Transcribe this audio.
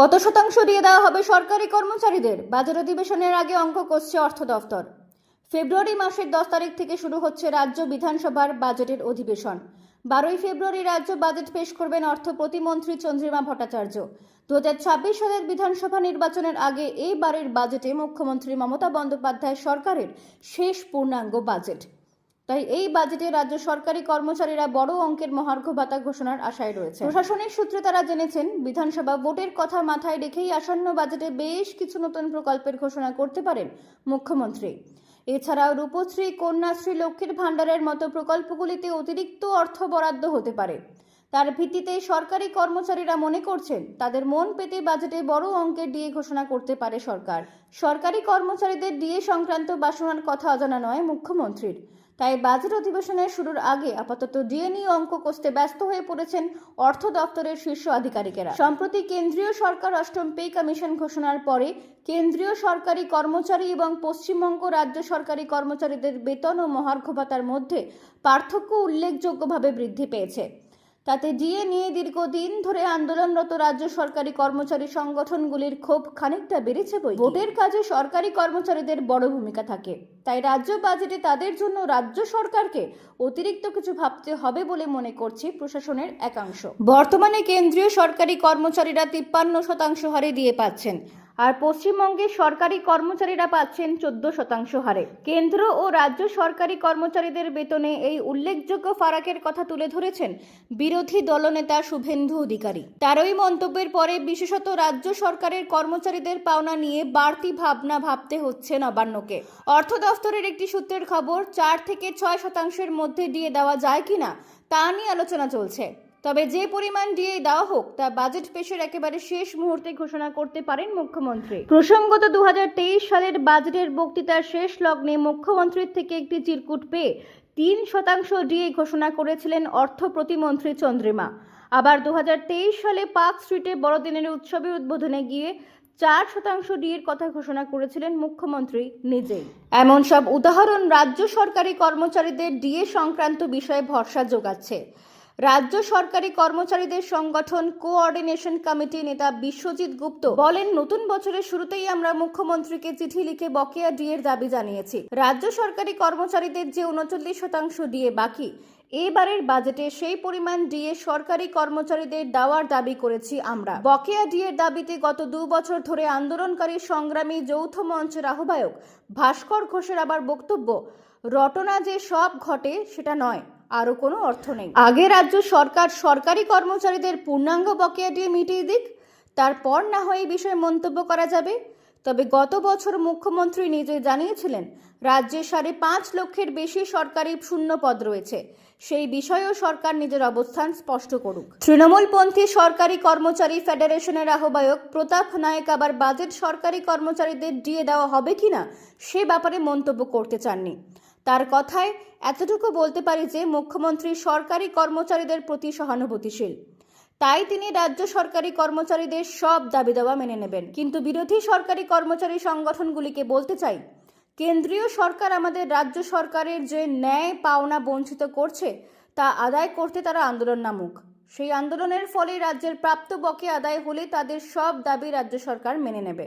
কত শতাংশ দিয়ে দেওয়া হবে সরকারি কর্মচারীদের? বাজার অধিবেশনের আগে অঙ্ক কষছে অর্থ দফতর। ফেব্রুয়ারি মাসের দশ তারিখ থেকে শুরু হচ্ছে রাজ্য বিধানসভার বাজেটের অধিবেশন। বারোই ফেব্রুয়ারি রাজ্য বাজেট পেশ করবেন অর্থ প্রতিমন্ত্রী চন্দ্রিমা ভট্টাচার্য। দু হাজার ছাব্বিশ সালের বিধানসভা নির্বাচনের আগে এই বারের বাজেটে মুখ্যমন্ত্রী মমতা বন্দ্যোপাধ্যায় সরকারের শেষ পূর্ণাঙ্গ বাজেট। তাই এই বাজেটে রাজ্য সরকারি কর্মচারীরা বড় অঙ্কের মহার্ঘ ভাতা ঘোষণার আশায় রয়েছে। প্রশাসনিক সূত্রে তারা জেনেছেন, বিধানসভা ভোটের কথা মাথায় রেখেই আসন্ন বাজেটে বেশ কিছু নতুন প্রকল্পের ঘোষণা করতে পারেন মুখ্যমন্ত্রী। এছাড়াও রূপশ্রী, কন্যাশ্রী, লক্ষ্মীর ভাণ্ডারের মতো প্রকল্পগুলিতে অতিরিক্ত অর্থ বরাদ্দ হতে পারে। তার ভিত্তিতে সরকারি কর্মচারীরা মনে করছেন, তাদের মন পেতে বাজেটে বড় অঙ্কের ডিএ ঘোষণা করতে পারে সরকার। সরকারি কর্মচারীদের ডিএ সংক্রান্ত বাসনার কথা অজানা নয় মুখ্যমন্ত্রীর। তাই বাজেট অধিবেশনের শুরুর আগে আপাতত ডিএ নিয়ে অঙ্ক কষতে ব্যস্ত হয়ে পড়েছেন অর্থ দপ্তরের শীর্ষ আধিকারিকেরা। সম্প্রতি কেন্দ্রীয় সরকার অষ্টম পে কমিশন ঘোষণার পরে কেন্দ্রীয় সরকারি কর্মচারী এবং পশ্চিমবঙ্গ রাজ্য সরকারি কর্মচারীদের বেতন ও মহার্ঘ ভাতার মধ্যে পার্থক্য উল্লেখযোগ্যভাবে বৃদ্ধি পেয়েছে। তাতে ডিএ নিয়ে দীর্ঘদিন ধরে আন্দোলনরত রাজ্য সরকারি কর্মচারী সংগঠনগুলির ক্ষোভ খানিকটা বেড়েছে বই ভোটের কাজে সরকারি কর্মচারীদের বড় ভূমিকা থাকে। তাই রাজ্য বাজেটে তাদের জন্য রাজ্য সরকারকে অতিরিক্ত কিছু ভাবতে হবে বলে মনে করছে প্রশাসনের একাংশ। বর্তমানে কেন্দ্রীয় সরকারি কর্মচারীরা তিপ্পান্ন শতাংশ হারে দিয়ে পাচ্ছেন। আর পশ্চিমবঙ্গে সরকারি কর্মচারীরা পাচ্ছেন চোদ্দ শতাংশ হারে। কেন্দ্র ও রাজ্য সরকারি কর্মচারীদের বেতনে এই উল্লেখযোগ্য ফারাকের কথা তুলে ধরেছেন বিরোধী দলনেতা শুভেন্দু অধিকারী। তার ওই মন্তব্যের পরে বিশেষত রাজ্য সরকারের কর্মচারীদের পাওনা নিয়ে বাড়তি ভাবনা ভাবতে হচ্ছে নবান্নকে। অর্থ দফতরের একটি সূত্রের খবর, চার থেকে ছয় শতাংশের মধ্যে দিয়ে দেওয়া যায় কিনা তা নিয়ে আলোচনা চলছে। তবে যে পরিমাণ দিয়ে দেওয়া হোক, তা বাজেট পেশের একেবারে শেষ মুহূর্তে ঘোষণা করতে পারেন মুখ্যমন্ত্রী। প্রসঙ্গত দু হাজার তেইশ সালের বাজেটের বক্তৃতার শেষ লগ্নে মুখ্যমন্ত্রীর থেকে একটি চিরকুট পেয়ে তিন শতাংশ ডিএ ঘোষণা করেছিলেন অর্থ প্রতিমন্ত্রী চন্দ্রিমা। আবার দু হাজার তেইশ সালে পার্ক স্ট্রিটে বড়দিনের উৎসবের উদ্বোধনে গিয়ে চার শতাংশ ডিএর কথা ঘোষণা করেছিলেন মুখ্যমন্ত্রী নিজেই। এমন সব উদাহরণ রাজ্য সরকারি কর্মচারীদের ডিএ সংক্রান্ত বিষয়ে ভরসা যোগাচ্ছে। রাজ্য সরকারি কর্মচারীদের সংগঠন কোঅর্ডিনেশন কমিটি নেতা বিশ্বজিৎ গুপ্ত বলেন, নতুন বছরের শুরুতেই আমরা মুখ্যমন্ত্রীকে চিঠি লিখে বকেয়া ডিএর দাবি জানিয়েছি। রাজ্য সরকারি কর্মচারীদের যে উনচল্লিশ শতাংশ ডিএ বাকি, এবারের বাজেটে সেই পরিমাণ ডিএ সরকারি কর্মচারীদের দেওয়ার দাবি করেছি আমরা। বকেয়া ডিএর দাবিতে গত দু বছর ধরে আন্দোলনকারী সংগ্রামী যৌথ মঞ্চের আহ্বায়ক ভাস্কর ঘোষের আবার বক্তব্য, রটনা যে সব ঘটে সেটা নয়। আরও কোনো অর্থ নেই। আগে রাজ্য সরকার সরকারি কর্মচারীদের পূর্ণাঙ্গ বকেয়া দিয়ে মিটিয়ে দিক, তারপর না হয় এই বিষয়ে মন্তব্য করা যাবে। তবে গত বছর মুখ্যমন্ত্রী নিজে জানিয়েছিলেন, রাজ্যে সাড়ে পাঁচ লক্ষের বেশি সরকারি শূন্য পদ রয়েছে। সেই বিষয়েও সরকার নিজের অবস্থান স্পষ্ট করুক। তৃণমূলপন্থী সরকারি কর্মচারী ফেডারেশনের আহ্বায়ক প্রতাপ নায়ক আবার বাজেট সরকারি কর্মচারীদের দিয়ে দেওয়া হবে কিনা, সে ব্যাপারে মন্তব্য করতে চাননি। তার কথায়, এতটুকু বলতে পারি যে মুখ্যমন্ত্রী সরকারি কর্মচারীদের প্রতি সহানুভূতিশীল। তাই তিনি রাজ্য সরকারি কর্মচারীদের সব দাবি দাওয়া মেনে নেবেন। কিন্তু বিরোধী সরকারি কর্মচারী সংগঠনগুলিকে বলতে চাই, কেন্দ্রীয় সরকার আমাদের রাজ্য সরকারের যে ন্যায় পাওনা বঞ্চিত করছে, তা আদায় করতে তারা আন্দোলন নামুক। সেই আন্দোলনের ফলে রাজ্যের প্রাপ্ত বকে আদায় হলে তাদের সব দাবি রাজ্য সরকার মেনে নেবে।